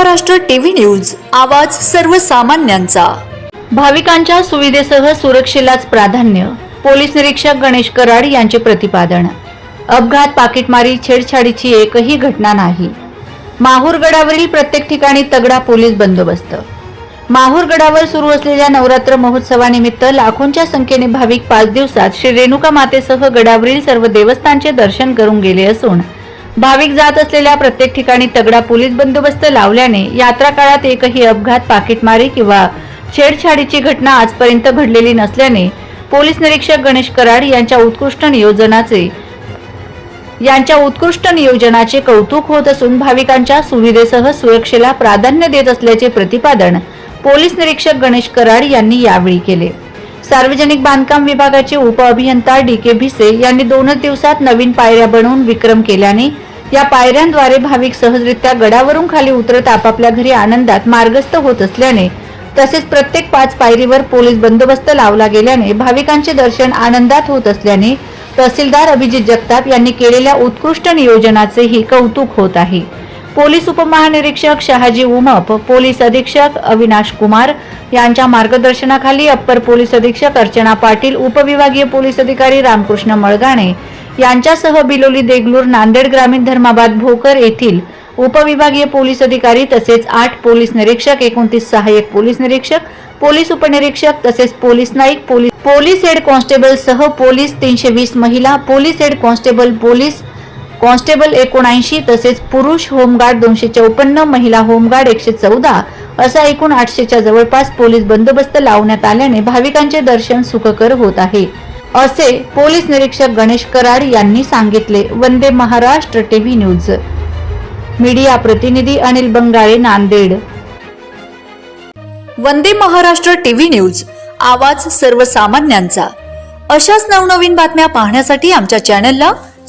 Maharashtra TV news आवाज सर्वसामान्यांचा. भाविकांच्या सुविधेसह सुरक्षेलाच प्राधान्य पोलीस निरीक्षक गणेश कराड यांचे प्रतिपादन. अपघात पाकिटमारी छेडछाडीची एकही घटना नाही. माहूरगडावरील प्रत्येक ठिकाणी तगडा पोलीस बंदोबस्त. माहूरगडावर सुरू असलेल्या नवरात्र महोत्सवानिमित्त लाखोंच्या संख्येने भाविक पाच दिवसात श्री रेणुका मातेसह गडावरील सर्व देवस्थानचे दर्शन करून गेले असून भाविक जात असलेल्या प्रत्येक ठिकाणी तगडा पोलीस बंदोबस्त लावल्याने यात्रा काळात एकही अपघात पाकिटमारी किंवा छेडछाडीची घटना आजपर्यंत घडलेली नसल्याने पोलीस निरीक्षक गणेश कराड यांच्या उत्कृष्ट नियोजनाचे यांच्या उत्कृष्ट नियोजनाचे कौतुक होत असून भाविकांच्या सुविधेसह सुरक्षेला प्राधान्य देत असल्याचे प्रतिपादन पोलीस निरीक्षक गणेश कराड यांनी यावेळी केले. सार्वजनिक बांधकाम विभागाचे उपअभियंता डी के भिसे यांनी दोनच दिवसात नवीन पायऱ्या बनवून विक्रम केल्याने या पायऱ्यांद्वारे भाविक सहजरित्या गडावरून खाली उतरत आपापल्या घरी आनंदात मार्गस्थ होत असल्याने तसेच प्रत्येक पाच पायरीवर पोलीस बंदोबस्त लावला गेल्याने भाविकांचे दर्शन आनंदात होत असल्याने तहसीलदार अभिजित जगताप यांनी केलेल्या उत्कृष्ट नियोजनाचेही कौतुक होत आहे. पोलीस उपमहानिरीक्षक शहाजी उमप पोलीस अधीक्षक अविनाश कुमार यांच्या मार्गदर्शनाखाली अप्पर पोलीस अधीक्षक अर्चना पाटील उपविभागीय पोलीस अधिकारी रामकृष्ण मळगाणे यांच्यासह बिलोली देगलूर नांदेड ग्रामीण धर्माबाद भोकर येथील उपविभागीय पोलीस अधिकारी तसेच आठ पोलीस निरीक्षक एकोणतीस सहाय्यक पोलीस निरीक्षक पोलीस उपनिरीक्षक तसेच पोलीस नाईक पोलीस पोलीस हेड कॉन्स्टेबल सह पोलीस तीनशे वीस महिला police head constable police constable एकोणऐंशी तसेच पुरुष होमगार्ड दोनशे चौपन्न महिला होमगार्ड एकशे चौदा असा एकूण आठशेच्या जवळपास पोलीस बंदोबस्त लावण्यात आल्याने भाविकांचे दर्शन सुखकर होत आहे. असे पोलीस निरीक्षक गणेश कराड यांनी सांगितले. Vande Maharashtra TV news. Media प्रतिनिधी अनिल बंगाळे नांदेड. Vande Maharashtra TV news. आवाज सर्वसामान्यांचा. अशाच नवनवीन बातम्या पाहण्यासाठी आमच्या चॅनलला